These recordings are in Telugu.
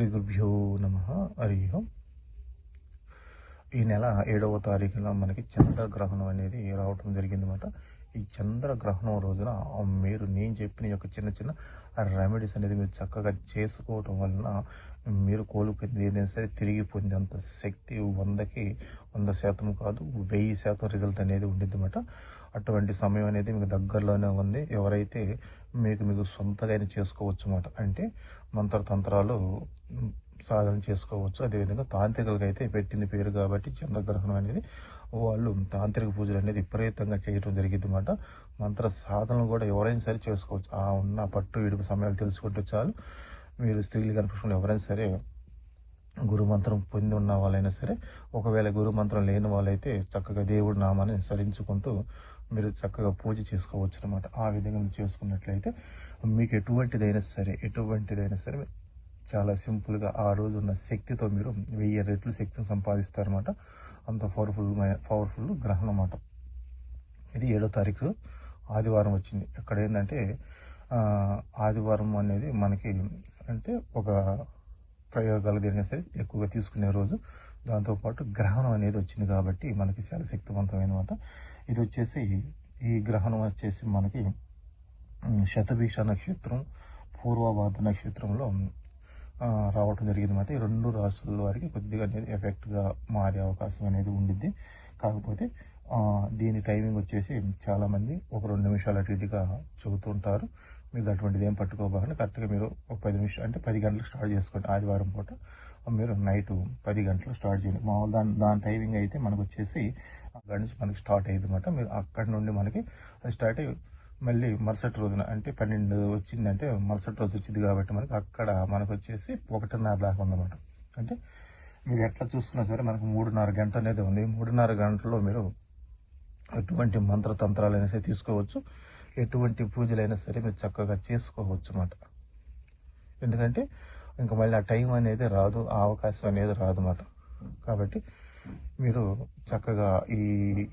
శ్రీ గురుభ్యో నమ హరి ఓం. ఈ నెల ఏడవ తారీఖున మనకి చంద్రగ్రహణం అనేది రావటం జరిగిందన్నమాట ఈ చంద్రగ్రహణం రోజున మీరు నేను చెప్పిన యొక్క చిన్న చిన్న రెమెడీస్ అనేది మీరు చక్కగా చేసుకోవటం వలన మీరు కోల్పోయింది ఏదైనా సరే తిరిగి పొందేంత శక్తి వందకి వంద శాతం కాదు వెయ్యి శాతం రిజల్ట్ అనేది ఉండిందన్నమాట అటువంటి సమయం అనేది మీకు దగ్గరలోనే ఉంది. ఎవరైతే మీకు మీకు సొంతగా చేసుకోవచ్చు అన్నమాట అంటే మంత్రతంత్రాలు సాధన చేసుకోవచ్చు. అదేవిధంగా తాంత్రికులకి అయితే పెట్టింది పేరు కాబట్టి చంద్రగ్రహణం అనేది వాళ్ళు తాంత్రిక పూజలు అనేది విపరీతంగా చేయడం జరిగింది అనమాట మంత్ర సాధనలు కూడా ఎవరైనా సరే చేసుకోవచ్చు. ఆ ఉన్న పట్టు విడుపు సమయాలు తెలుసుకుంటే చాలు. మీరు స్త్రీలు కనిపించడం ఎవరైనా సరే గురు మంత్రం పొంది ఉన్న వాళ్ళైనా సరే ఒకవేళ గురు మంత్రం లేని వాళ్ళైతే చక్కగా దేవుడి నామాన్ని స్మరించుకుంటూ మీరు చక్కగా పూజ చేసుకోవచ్చు అనమాట ఆ విధంగా మీరు చేసుకున్నట్లయితే మీకు ఎటువంటిదైనా సరే ఎటువంటిదైనా సరే చాలా సింపుల్గా ఆ రోజు ఉన్న శక్తితో మీరు వెయ్యి రెట్లు శక్తిని సంపాదిస్తారన్నమాట. అంత పవర్ఫుల్ పవర్ఫుల్ గ్రహణం అన్నమాట ఇది ఏడో తారీఖు ఆదివారం వచ్చింది. ఇక్కడ ఏంటంటే ఆదివారం అనేది మనకి అంటే ఒక ప్రయోగాలు జరిగినా సరే ఎక్కువగా తీసుకునే రోజు దాంతోపాటు గ్రహణం అనేది వచ్చింది కాబట్టి మనకి చాలా శక్తివంతమైన మాట ఇది వచ్చేసి ఈ గ్రహణం వచ్చేసి మనకి శతభీష నక్షత్రం పూర్వభాద నక్షత్రంలో రావటం జరిగింది అనమాట ఈ రెండు రాష్ట్రాల వారికి కొద్దిగా అనేది ఎఫెక్ట్గా మారే అవకాశం అనేది ఉండిద్ది. కాకపోతే దీని టైమింగ్ వచ్చేసి చాలామంది ఒక రెండు నిమిషాలు అటు ఇటుగా చెబుతుంటారు. మీరు అటువంటిది ఏం పట్టుకోబోకండి కరెక్ట్గా మీరు ఒక పది నిమిషం అంటే పది గంటలకు స్టార్ట్ చేసుకోండి ఆదివారం పూట. మీరు నైట్ పది గంటలకు స్టార్ట్ చేయండి. మామూలు దాని దాని టైమింగ్ అయితే మనకు వచ్చేసి అక్కడి నుంచి మనకి స్టార్ట్ అయ్యింది అనమాట మీరు అక్కడి నుండి మనకి స్టార్ట్ అయ్యి మళ్ళీ మరుసటి రోజున అంటే పన్నెండు వచ్చిందంటే మరుసటి రోజు వచ్చింది కాబట్టి మనకి అక్కడ మనకు వచ్చేసి ఒకటిన్నర దాకా ఉందన్నమాట. అంటే మీరు ఎట్లా చూస్తున్నా సరే మనకు మూడున్నర గంట అనేది ఉంది. మూడున్నర గంటల్లో మీరు ఎటువంటి మంత్రతంత్రాలు అనేసి తీసుకోవచ్చు. ఎటువంటి పూజలైనా సరే మీరు చక్కగా చేసుకోవచ్చు అన్నమాట. ఎందుకంటే ఇంకా మళ్ళీ ఆ టైం అనేది రాదు ఆ అవకాశం అనేది రాదు అన్నమాట. కాబట్టి మీరు చక్కగా ఈ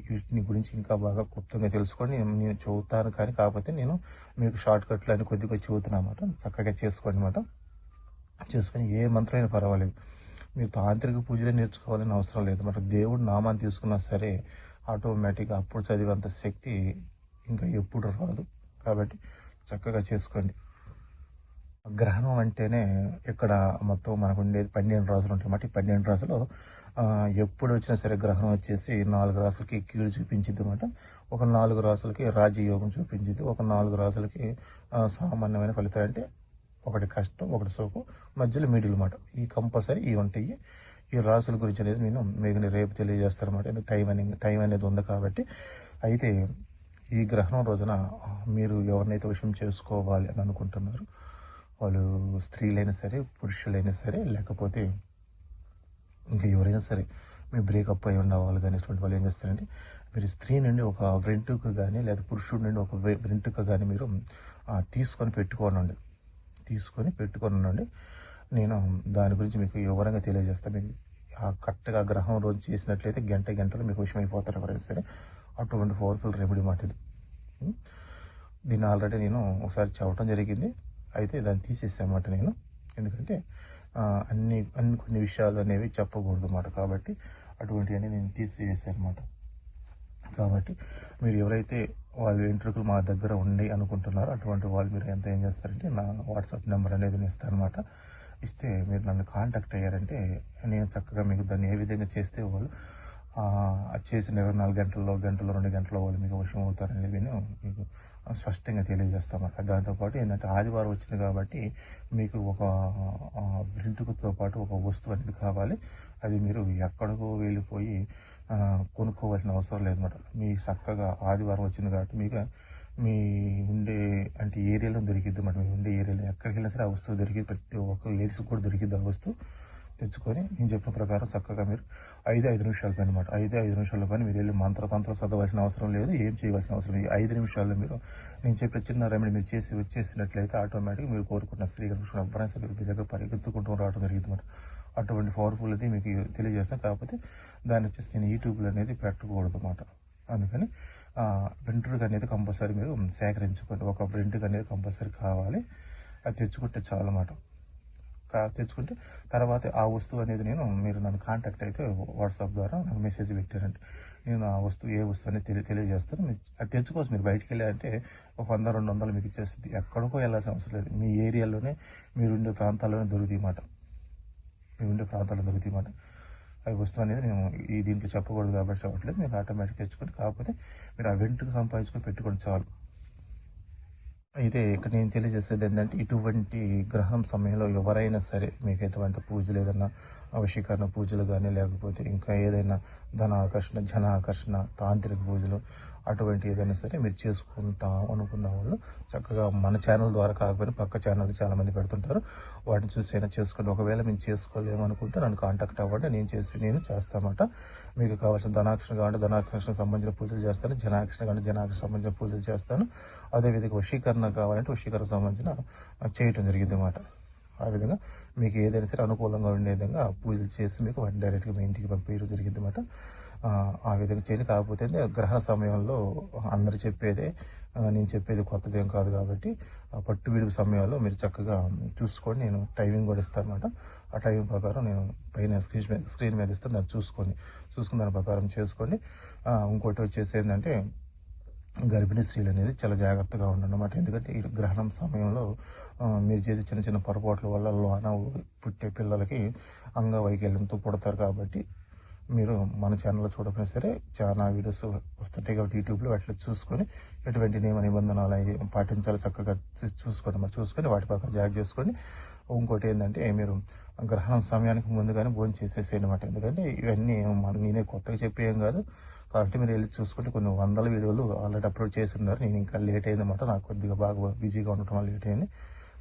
వీటిని గురించి ఇంకా బాగా క్లుప్తంగా తెలుసుకొని నేను చెబుతాను కానీ కాకపోతే నేను మీకు షార్ట్ కట్లు అని కొద్దిగా చెబుతున్నా అనమాట చక్కగా చేసుకోండి అనమాట చేసుకొని ఏ మంత్రమైనా పర్వాలేదు. మీరు తాంత్రిక పూజలే నేర్చుకోవాలని అవసరం లేదు మరి దేవుడు నామాన్ని తీసుకున్నా సరే ఆటోమేటిక్గా అప్పుడు చదివేంత శక్తి ఇంకా ఎప్పుడు రాదు. కాబట్టి చక్కగా చేసుకోండి. గ్రహణం అంటేనే ఇక్కడ మొత్తం మనకు ఉండేది పన్నెండు రాసులు ఉంటాయి. అన్నమాట ఈ పన్నెండు రాసులు ఎప్పుడు వచ్చినా సరే గ్రహణం వచ్చేసి నాలుగు రాసులకి కీడు చూపించింది అనమాట ఒక నాలుగు రాసులకి రాజయోగం చూపించింది ఒక నాలుగు రాసులకి సామాన్యమైన ఫలితాలు అంటే ఒకటి కష్టం ఒకటి సోకు మధ్యలో మిడిల్ అనమాట ఈ కంపల్సరీ ఇవి ఉంటాయి. ఈ రాసుల గురించి అనేది నేను మీకు రేపు తెలియజేస్తాను అనమాట టైం అనేది టైం అనేది ఉంది కాబట్టి. అయితే ఈ గ్రహణం రోజున మీరు ఎవరినైతే విషయం చేసుకోవాలి అని అనుకుంటున్నారు వాళ్ళు స్త్రీలైనా సరే పురుషులైనా సరే లేకపోతే ఇంకా ఎవరైనా సరే మీ బ్రేకప్ అయి ఉన్న వాళ్ళు కానీ ఇటువంటి వాళ్ళు ఏం చేస్తారంటే మీరు స్త్రీ నుండి ఒక వెంట్రుక కానీ లేదా పురుషుడి నుండి ఒక వె- వెంట్రుక కానీ మీరు తీసుకొని పెట్టుకోనండి. తీసుకొని పెట్టుకోనండి. నేను దాని గురించి మీకు వివరంగా తెలియజేస్తాను. మీకు ఆ కరెక్ట్గా గ్రహం రోజు చేసినట్లయితే గంట గంటలో మీకు విషయం అయిపోతారు ఎవరైనా సరే. అటువంటి పవర్ఫుల్ రెమెడీ మాట ఇది దీన్ని ఆల్రెడీ నేను ఒకసారి చదవటం జరిగింది. అయితే దాన్ని తీసేసామాట నేను. ఎందుకంటే అన్ని అన్ని కొన్ని విషయాలు అనేవి చెప్పకూడదు అన్నమాట. కాబట్టి అటువంటివన్నీ నేను తీసేసాను అనమాట కాబట్టి మీరు ఎవరైతే వాళ్ళ వెంట్రుకలు మా దగ్గర ఉండి అనుకుంటున్నారో అటువంటి వాళ్ళు మీరు ఎంత ఏం చేస్తారంటే నా వాట్సాప్ నెంబర్ అనేది నేను ఇస్తాను అనమాట ఇస్తే మీరు నన్ను కాంటాక్ట్ అయ్యారంటే నేను చక్కగా మీకు దాన్ని ఏ విధంగా చేస్తే వాళ్ళు చేసిన ఇరవై నాలుగు గంటల్లో గంటలో రెండు గంటల వాళ్ళు మీకు వర్షం అవుతారనేది నేను మీకు స్పష్టంగా తెలియజేస్తామన్నమాట దాంతోపాటు ఏంటంటే ఆదివారం వచ్చింది కాబట్టి మీకు ఒక బ్రింటుకుతో పాటు ఒక వస్తువు అనేది కావాలి. అది మీరు ఎక్కడికో వెళ్ళిపోయి కొనుక్కోవాల్సిన అవసరం లేదన్నమాట. మీ చక్కగా ఆదివారం వచ్చింది కాబట్టి మీకు మీ ఉండే అంటే ఏరియాలో దొరికిద్ది అన్నమాట మీ ఉండే ఏరియాలో ఎక్కడికి వెళ్ళినా సరే ఆ వస్తువు దొరికింది ప్రతి ఒక్క లేడీస్ కూడా దొరికిద్ది ఆ వస్తువు. తెచ్చుకొని నేను చెప్పిన ప్రకారం చక్కగా మీరు ఐదు ఐదు నిమిషాల పని అనమాట ఐదు ఐదు నిమిషాల పని మీరు వెళ్ళి మంత్రతంత్రం చదవాల్సిన అవసరం లేదు ఏం చేయవలసిన అవసరం లేదు. ఐదు నిమిషాల్లో మీరు నేను చెప్పిన చిన్న రెమెడీ మీరు చేసి వచ్చేసినట్లయితే ఆటోమేటిక్గా మీరు కోరుకున్న స్త్రీ కనుక మీ దగ్గర పరిగెత్తుకుంటూ రావడం జరిగింది అనమాట అటువంటి పవర్ఫుల్ అది మీకు తెలియజేస్తాను. కాకపోతే దాన్ని వచ్చేసి నేను యూట్యూబ్లో అనేది పెట్టకూడదు అనమాట అందుకని ప్రింటర్ అనేది కంపల్సరీ మీరు సేకరించుకోండి. ఒక ప్రింట్ అనేది కంపల్సరీ కావాలి. అది తెచ్చుకుంటే చాలు అన్నమాట. తెచ్చుకుంటే తర్వాత ఆ వస్తువు అనేది నేను మీరు నన్ను కాంటాక్ట్ అయితే వాట్సాప్ ద్వారా నాకు మెసేజ్ పెట్టారండి. నేను ఆ వస్తువు ఏ వస్తువు అనేది తెలియ తెలియజేస్తాను. అది తెచ్చుకోవచ్చు. మీరు బయటికి వెళ్ళారంటే ఒక వంద రెండు వందలు మీకు ఇచ్చేస్తుంది. ఎక్కడికో వెళ్ళాల్సిన అవసరం లేదు. మీ ఏరియాలోనే మీరుండే ప్రాంతాల్లోనే దొరుకుతాయి మాట. మీ ఉండే ప్రాంతాల్లో దొరుకుతాయి మాట. అవి వస్తువు అనేది నేను ఈ దీంట్లో చెప్పకూడదు కాబట్టి చెప్పట్లేదు. మీరు ఆటోమేటిక్ తెచ్చుకోండి కాకపోతే మీరు ఆ వెంట్రుకు సంపాదించుకొని పెట్టుకోండి చాలు. అయితే ఇక్కడ నేను తెలియజేసేది ఏంటంటే ఇటువంటి గ్రహణం సమయంలో ఎవరైనా సరే మీకు ఎటువంటి పూజలు ఏదైనా అవశీకరణ పూజలు కానీ లేకపోతే ఇంకా ఏదైనా ధన ఆకర్షణ జన ఆకర్షణ తాంత్రిక పూజలు అటువంటి ఏదైనా సరే మీరు చేసుకుంటాం అనుకున్న వాళ్ళు చక్కగా మన ఛానల్ ద్వారా కాకపోయినా పక్క ఛానల్ చాలా మంది పెడుతుంటారు. వాటిని చూసి అయినా చేసుకోండి. ఒకవేళ మేము చేసుకోలేము అనుకుంటే నన్ను కాంటాక్ట్ అవ్వండి. నేను చేసి నేను చేస్తామట మీకు కావాల్సిన ధనాక్షణ కావాలంటే ధనాకర్షణ సంబంధించిన పూజలు చేస్తాను. జనాక్షణ కావాలంటే జనాక్షణ సంబంధించిన పూజలు చేస్తాను. అదేవిధంగా వశీకరణ కావాలంటే వశీకరణ సంబంధించిన చేయటం జరిగింది అన్నమాట ఆ విధంగా మీకు ఏదైనా సరే అనుకూలంగా ఉండే విధంగా పూజలు చేసి మీకు వాటిని డైరెక్ట్గా మీ ఇంటికి పంపించడం జరిగింది అన్నమాట ఆ, విధంగా చేయండి. కాకపోతే గ్రహణ సమయంలో అందరు చెప్పేదే నేను చెప్పేది కొత్తది ఏం కాదు కాబట్టి ఆ పట్టు విడుపు సమయంలో మీరు చక్కగా చూసుకొని నేను టైమింగ్ కూడా ఇస్తాను అనమాట ఆ టైమింగ్ ప్రకారం నేను పైన స్క్రీన్ మీద స్క్రీన్ మీద ఇస్తాను. దాన్ని చూసుకొని చూసుకున్న దాని ప్రకారం చేసుకోండి ఇంకోటి వచ్చేసి ఏంటంటే గర్భిణీ స్త్రీలు అనేది చాలా జాగ్రత్తగా ఉండండి ఎందుకంటే ఈ గ్రహణం సమయంలో మీరు చేసే చిన్న చిన్న పొరపాట్ల వల్ల లోన పుట్టే పిల్లలకి అంగవైకల్యంతో పుడతారు కాబట్టి మీరు మన ఛానల్లో చూడకపోయినా సరే చాలా వీడియోస్ వస్తుంటాయి కాబట్టి యూట్యూబ్లో అట్లా చూసుకొని ఎటువంటి నియమ నిబంధనలు అవి పాటించాలి చక్కగా చూసుకోండి మరి చూసుకొని వాటి పక్కన జాగ్రత్త చేసుకొని ఇంకోటి ఏంటంటే మీరు గ్రహణం సమయానికి ముందుగానే భోజనం చేసేసేయండి అనమాట ఎందుకంటే ఇవన్నీ మనం నేనే కొత్తగా చెప్పేయం కాదు. కాబట్టి మీరు వెళ్ళి చూసుకుంటే కొన్ని వందల వీడియోలు ఆల్రెడీ అప్లోడ్ చేస్తున్నారు నేను ఇంకా లేట్ అయిందన్నమాట నాకు కొద్దిగా బాగా బిజీగా ఉండటం వల్ల లేట్ అయింది.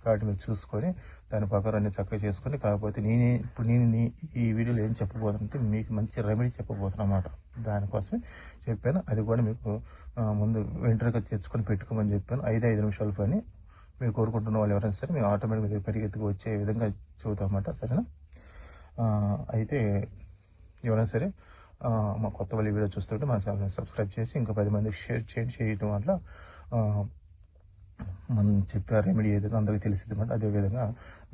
కాబట్టి మీరు చూసుకొని దాని ప్రకారం అన్ని చక్కగా చేసుకొని కాకపోతే నేనే ఇప్పుడు నేను నీ- ఈ వీడియోలో ఏం చెప్పబోతుంటే మీకు మంచి రెమెడీ చెప్పబోతున్నా అన్నమాట. దానికోసం చెప్పాను. అది కూడా మీకు ముందు వెంటనే తెచ్చుకొని పెట్టుకోమని చెప్పాను. ఐదు ఐదు నిమిషాల పని. మీరు కోరుకుంటున్న వాళ్ళు ఎవరైనా సరే మేము ఆటోమేటిక్గా పరిగెత్తుకు వచ్చే విధంగా చూద్దామన్నమాట సరేనా? అయితే ఎవరైనా సరే మా కొత్త వాళ్ళు వీడియో చూస్తుంటే మా ఛానల్ని సబ్స్క్రైబ్ చేసి ఇంకా పది మందికి షేర్ చేయండి చేయడం వల్ల మనం చెప్పే రెమెడీ ఏదైతే అందరికీ తెలిసింది అదే అదేవిధంగా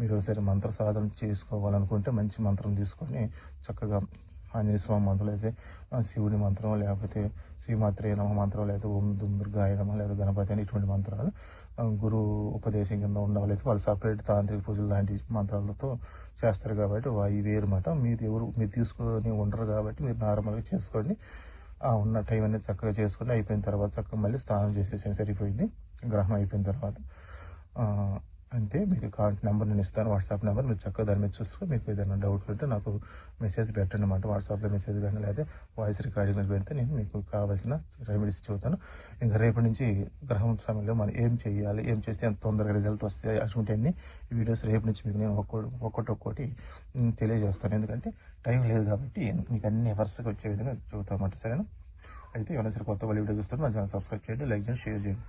మీరు ఒకసారి మంత్ర సాధన చేసుకోవాలనుకుంటే మంచి మంత్రం తీసుకొని చక్కగా ఆంజనేయ స్వామి మంత్రం అయితే శివుడి మంత్రం లేకపోతే శ్రీమాత్రేయ నమ మంత్రం లేదా ఓం దుర్గాయ నమ లేదా గణపతి అని ఇటువంటి మంత్రాలు గురు గురువు ఉపదేశం కింద ఉండవాలైతే వాళ్ళు సపరేట్ తాంత్రిక పూజలు లాంటి మంత్రాలతో చేస్తారు కాబట్టి అవి వేరు మాట. మీరు ఎవరు మీరు తీసుకొని ఉండరు కాబట్టి మీరు నార్మల్గా చేసుకోండి. ఆ ఉన్న టైం అనేది చక్కగా చేసుకొని అయిపోయిన తర్వాత చక్కగా మళ్ళీ స్నానం చేసేసి సరిపోయింది. గ్రహణం అయిపోయిన తర్వాత అంటే అంతే మీకు కాంటాక్ట్ నెంబర్ నేను ఇస్తాను వాట్సాప్ నెంబర్ మీరు చక్కగా దాని మీద చూసుకొని మీకు ఏదైనా డౌట్లు ఉంటే నాకు మెసేజ్ పెట్టండి అనమాట వాట్సాప్లో మెసేజ్ కానీ లేదా వాయిస్ రికార్డింగ్ పెడితే నేను మీకు కావాల్సిన రెమెడీస్ చెబుతాను. ఇంకా రేపటి నుంచి గ్రహం సమయంలో మనం ఏం చేయాలి ఏం చేస్తే ఎంత తొందరగా రిజల్ట్ వస్తాయి అటువంటివన్నీ అన్ని వీడియోస్ రేపు నుంచి మీకు నేను ఒక్కొక్కటి ఒక్కొక్కటి ఒక్కొక్కటి తెలియజేస్తాను. ఎందుకంటే టైం లేదు కాబట్టి మీకు అన్ని వరుసగా వచ్చే విధంగా చూద్దామంట సరేనా? అయితే ఎవరైనా సరే కొత్త వాళ్ళు వీడియో చూస్తే మా ఛానల్ సబ్స్క్రైబ్ చేయండి లైక్ చేయండి షేర్ చేయండి.